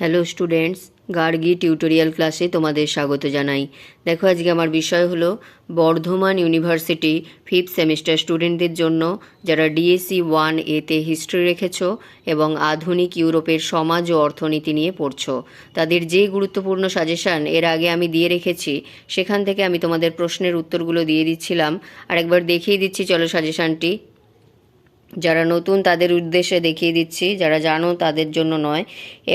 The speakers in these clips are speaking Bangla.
হ্যালো স্টুডেন্টস গার্গি টিউটোরিয়াল ক্লাসে তোমাদের স্বাগত জানাই। দেখো আজকে আমার বিষয় হলো বর্ধমান ইউনিভার্সিটি ফিফথ সেমিস্টার স্টুডেন্টদের জন্য, যারা ডিএসসি ওয়ান এতে হিস্ট্রি রেখেছো এবং আধুনিক ইউরোপের সমাজ ও অর্থনীতি নিয়ে পড়ছো। তাদের যে গুরুত্বপূর্ণ সাজেশন এর আগে আমি দিয়ে রেখেছি, সেখান থেকে আমি তোমাদের প্রশ্নের উত্তরগুলো দিয়ে দিচ্ছিলাম। আর একবার দেখিয়ে দিচ্ছি, চলো সাজেশনটি যারা নতুন তাদের উদ্দেশ্যে দেখিয়ে দিচ্ছি, যারা জানো তাদের জন্য নয়।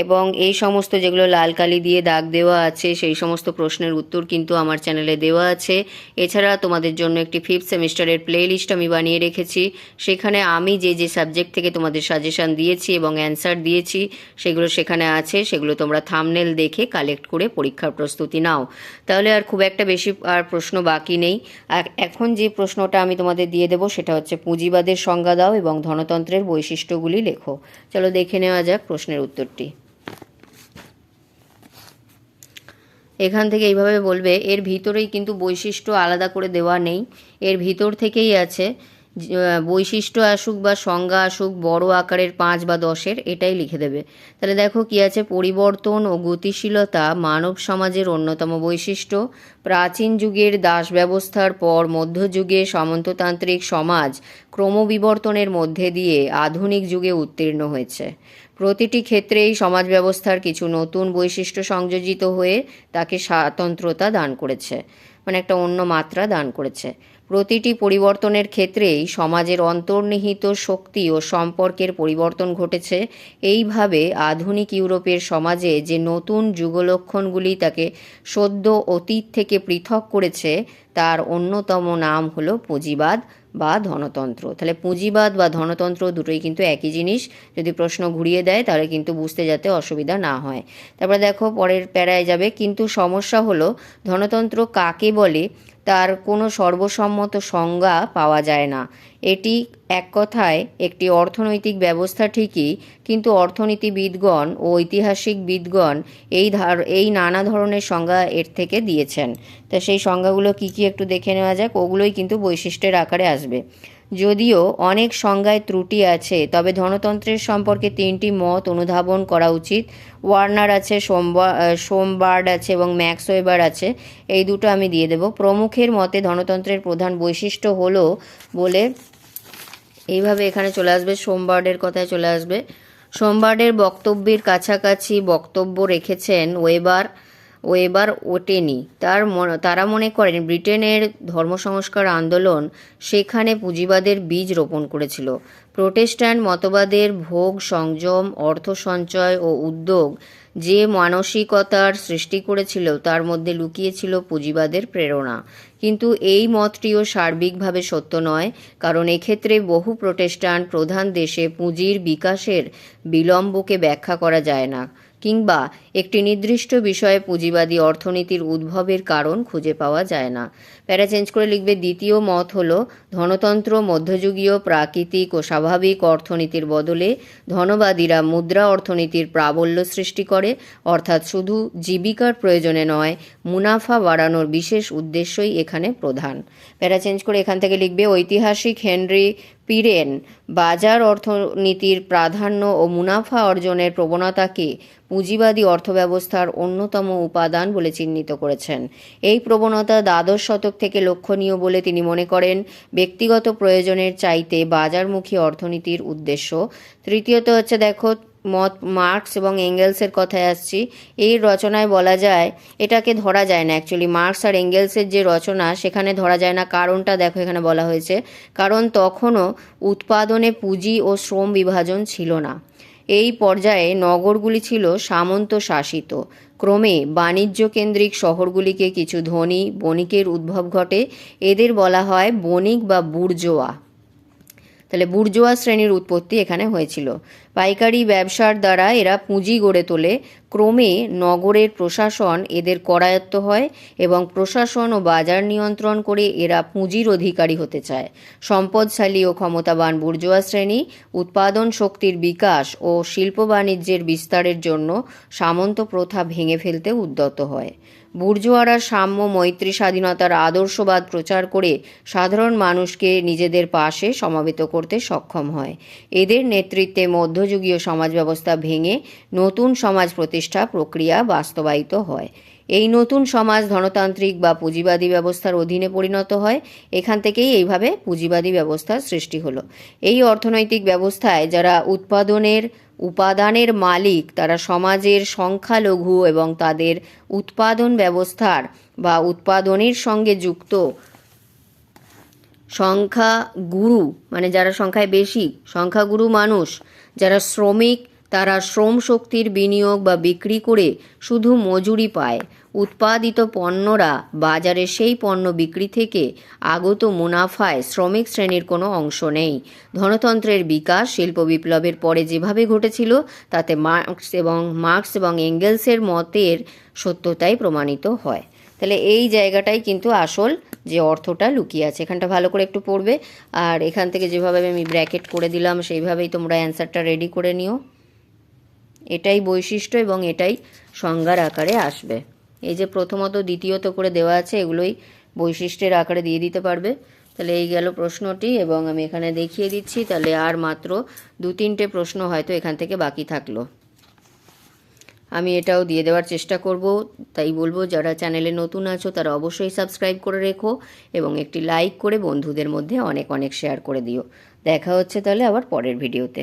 এবং এই সমস্ত যেগুলো লাল কালি দিয়ে দাগ দেওয়া আছে, সেই সমস্ত প্রশ্নের উত্তর কিন্তু আমার চ্যানেলে দেওয়া আছে। এছাড়া তোমাদের জন্য একটি ফিফথ সেমিস্টারের প্লে লিস্ট আমি বানিয়ে রেখেছি। সেখানে আমি যে যে সাবজেক্ট থেকে তোমাদের সাজেশন দিয়েছি এবং অ্যান্সার দিয়েছি, সেগুলো সেখানে আছে। সেগুলো তোমরা থামনেল দেখে কালেক্ট করে পরীক্ষার প্রস্তুতি নাও। তাহলে আর খুব একটা বেশি আর প্রশ্ন বাকি নেই। এখন যে প্রশ্নটা আমি তোমাদের দিয়ে দেবো, সেটা হচ্ছে পুঁজিবাদের সংজ্ঞা দাও এবং ধনতন্ত্রের বৈশিষ্ট্যগুলি লেখো। চলো দেখে নেওয়া যাক প্রশ্নের উত্তরটি। এখান থেকে এইভাবে বলবে, এর ভিতরেই কিন্তু বৈশিষ্ট্য আলাদা করে দেওয়া নেই। এর ভিতর থেকেই আছে বৈশিষ্ট্য আসুক বা সংজ্ঞা আসুক, বড় আকারের পাঁচ বা দশের, এটাই লিখে দেবে। তাহলে দেখো কি আছে? পরিবর্তন ও গতিশীলতা মানব সমাজের অন্যতম বৈশিষ্ট্য। প্রাচীন যুগের দাস ব্যবস্থার পর মধ্যযুগে সামন্ততান্ত্রিক সমাজ ক্রমবিবর্তনের মধ্যে দিয়ে আধুনিক যুগে উত্তীর্ণ হয়েছে। প্রতিটি ক্ষেত্রেই সমাজ ব্যবস্থার কিছু নতুন বৈশিষ্ট্য সংযোজিত হয়ে তাকে স্বাতন্ত্রতা দান করেছে। মানে একটা অন্য মাত্রা দান করেছে। প্রতিটি পরিবর্তনের ক্ষেত্রেই সমাজের অন্তর্নিহিত শক্তি ও সম্পর্কের পরিবর্তন ঘটেছে। এইভাবে আধুনিক ইউরোপের সমাজে যে নতুন যুগলক্ষণগুলি তাকে সদ্য অতীত থেকে পৃথক করেছে, তার অন্যতম নাম হল পুঁজিবাদ। বা ধনতন্ত্র। তাহলে পুঁজিবাদ বা ধনতন্ত্র দুটোই কিন্তু একই জিনিস। যদি প্রশ্ন ঘুরিয়ে দেয়, তাহলে কিন্তু বুঝতে যাতে অসুবিধা না হয়। তারপরে দেখো, পরের প্যারায় যাবে। কিন্তু সমস্যা হলো, ধনতন্ত্র কাকে বলে? তার কোনো সর্বসম্মত সংজ্ঞা পাওয়া যায় না। এটি এক কথায় একটি অর্থনৈতিক ব্যবস্থা ঠিকই, কিন্তু অর্থনীতিবিদগণ ও ঐতিহাসিক বিদগণ এই ধার, এই নানা ধরনের সংজ্ঞা এর থেকে দিয়েছেন। তা সেই সংজ্ঞাগুলো কি কি একটু দেখে নেওয়া যাক, ওগুলোই কিন্তু বৈশিষ্ট্যের আকারে আসবে। যদিও অনেক সংজ্ঞায় ত্রুটি আছে, তবে ধনতন্ত্রের সম্পর্কে তিনটি মত অনুধাবন করা উচিত। ওয়ার্নার আছে সোমবার সোমবার্ড আছে এবং ম্যাক্স ওয়েবার আছে। এই দুটো আমি দিয়ে দেব। প্রমুখের মতে ধনতন্ত্রের প্রধান বৈশিষ্ট্য হলো বলে এইভাবে এখানে চলে আসবে, সোমবার্ডের কথায় চলে আসবে। সোমবার্ডের বক্তব্যের কাছাকাছি বক্তব্য রেখেছেন ওয়েবার। ওয়েবার ওটেনি তার তারা মনে করেন ব্রিটেনের ধর্ম সংস্কার আন্দোলন সেখানে পুঁজিবাদের বীজ রোপণ করেছিল। প্রোটেস্ট্যান্ট মতবাদের ভোগ, সংযম, অর্থ সঞ্চয় ও উদ্যোগ যে মানসিকতার সৃষ্টি করেছিল, তার মধ্যে লুকিয়েছিল পুঁজিবাদের প্রেরণা। কিন্তু এই মতটিও সার্বিকভাবে সত্য নয়, কারণ এক্ষেত্রে বহু প্রোটেস্ট্যান্ট প্রধান দেশে পুঁজির বিকাশের বিলম্বকে ব্যাখ্যা করা যায় না। কিংবা একটি নির্দিষ্ট বিষয়ে পুঁজিবাদী অর্থনীতির উদ্ভবের কারণ খুঁজে পাওয়া যায় না। প্যারা চেঞ্জ করে লিখবে, দ্বিতীয় মত হল, ধনতন্ত্র, মধ্যযুগীয় প্রাকৃতিক ও স্বাভাবিক অর্থনীতির বদলে ধনবাদীরা মুদ্রা অর্থনীতির প্রাবল্য সৃষ্টি করে। অর্থাৎ শুধু জীবিকার প্রয়োজনে নয়, মুনাফা বাড়ানোর বিশেষ উদ্দেশ্যই এখানে প্রধান। প্যারা চেঞ্জ করে এখান থেকে লিখবে, ঐতিহাসিক হেনরি পিরেন বাজার অর্থনীতির প্রাধান্য ও মুনাফা অর্জনের প্রবণতাকে পুঁজিবাদী অর্থব্যবস্থার অন্যতম উপাদান বলে চিহ্নিত করেছেন। এই প্রবণতা দ্বাদশ শতক থেকে লক্ষণীয় বলে তিনি মনে করেন। ব্যক্তিগত প্রয়োজনের চাইতে বাজারমুখী অর্থনীতির উদ্দেশ্য। তৃতীয়ত হচ্ছে, দেখো মত, মার্কস এবং এঙ্গেলসের কথায় আসছি। এই রচনায় বলা যায়, এটাকে ধরা যায় না অ্যাকচুয়ালি মার্কস আর এঙ্গেলসের যে রচনা, সেখানে ধরা যায় না। কারণটা দেখো এখানে বলা হয়েছে। কারণ তখনও উৎপাদনে পুঁজি ও শ্রম বিভাজন ছিল না। এই পর্যায়ে নগরগুলি ছিল সামন্ত শাসিত ক্রমে বাণিজ্য কেন্দ্রিক শহরগুলিকে কিছু ধনী, বণিকের উদ্ভব ঘটে। এদের বলা হয় বণিক বা বুর্জোয়া। তাহলে বুর্জোয়া শ্রেণির উৎপত্তি এখানে হয়েছিল। পাইকারি ব্যবসার দ্বারা এরা পুঁজি গড়ে তোলে। ক্রমে নগরের প্রশাসন এদের করায়ত্ত হয় এবং প্রশাসন ও বাজার নিয়ন্ত্রণ করে এরা পুঁজির অধিকারী হতে চায়। সম্পদশালী ও ক্ষমতাবান বুর্জোয়া শ্রেণি, উৎপাদন শক্তির বিকাশ ও শিল্প বাণিজ্যের বিস্তারের জন্য সামন্ত প্রথা ভেঙে ফেলতে উদ্যত হয়। বুর্জোয়ারা সাম্য মৈত্রী স্বাধীনতার আদর্শবাদ প্রচার করে সাধারণ মানুষকে নিজেদের পাশে সমাবেত করতে সক্ষম হয়। এদের নেতৃত্বে মধ্য মধ্যযুগীয় সমাজ ব্যবস্থা ভেঙে নতুন সমাজ প্রতিষ্ঠা প্রক্রিয়া বাস্তবায়িত হয়। এই নতুন সমাজ ধনতান্ত্রিক বা পুঁজিবাদী ব্যবস্থার অধীনে পরিণত হয়। এখান থেকেই এইভাবে পুঁজিবাদী ব্যবস্থার সৃষ্টি হলো। এই অর্থনৈতিক ব্যবস্থায় যারা উৎপাদনের, উপাদানের মালিক, তারা সমাজের সংখ্যালঘু এবং তাদের উৎপাদন ব্যবস্থার বা উৎপাদনের সঙ্গে যুক্ত সংখ্যা গুরু মানে যারা সংখ্যায় বেশি, সংখ্যাগুরু মানুষ যারা শ্রমিক, তারা শ্রম শক্তির বিনিয়োগ বা বিক্রি করে শুধু মজুরি পায়। উৎপাদিত পণ্যরা বাজারে সেই পণ্য বিক্রি থেকে আগত মুনাফায় শ্রমিক শ্রেণির কোনো অংশ নেই। ধনতন্ত্রের বিকাশ, শিল্প বিপ্লবের পরে যেভাবে ঘটেছিল, তাতে মার্কস এবং মার্কস এবং এঙ্গেলসের মতের সত্যতাই প্রমাণিত হয়। তাহলে এই জায়গাটাই কিন্তু আসল যে অর্থটা লুকিয়ে আছে। এখানটা ভালো করে একটু পড়বে। আর এখান থেকে যেভাবে আমি ব্র্যাকেট করে দিলাম, সেইভাবেই তোমরা অ্যান্সারটা রেডি করে নিও। এটাই বৈশিষ্ট্য এবং এটাই সংজ্ঞার আকারে আসবে। এই যে প্রথমত, দ্বিতীয়ত করে দেওয়া আছে, এগুলোই বৈশিষ্ট্যের আকারে দিয়ে দিতে পারবে। তাহলে এই গেল প্রশ্নটি এবং আমি এখানে দেখিয়ে দিচ্ছি। তাহলে আর মাত্র দু তিনটে প্রশ্ন হয়তো এখান থেকে বাকি থাকল। আমি এটাও দিয়ে দেওয়ার চেষ্টা করব। তাই বলব, যারা চ্যানেলে নতুন আছো, তারা অবশ্যই সাবস্ক্রাইব করে রেখো এবং একটি লাইক করে বন্ধুদের মধ্যে অনেক অনেক শেয়ার করে দিও। দেখা হচ্ছে তাহলে আবার পরের ভিডিওতে।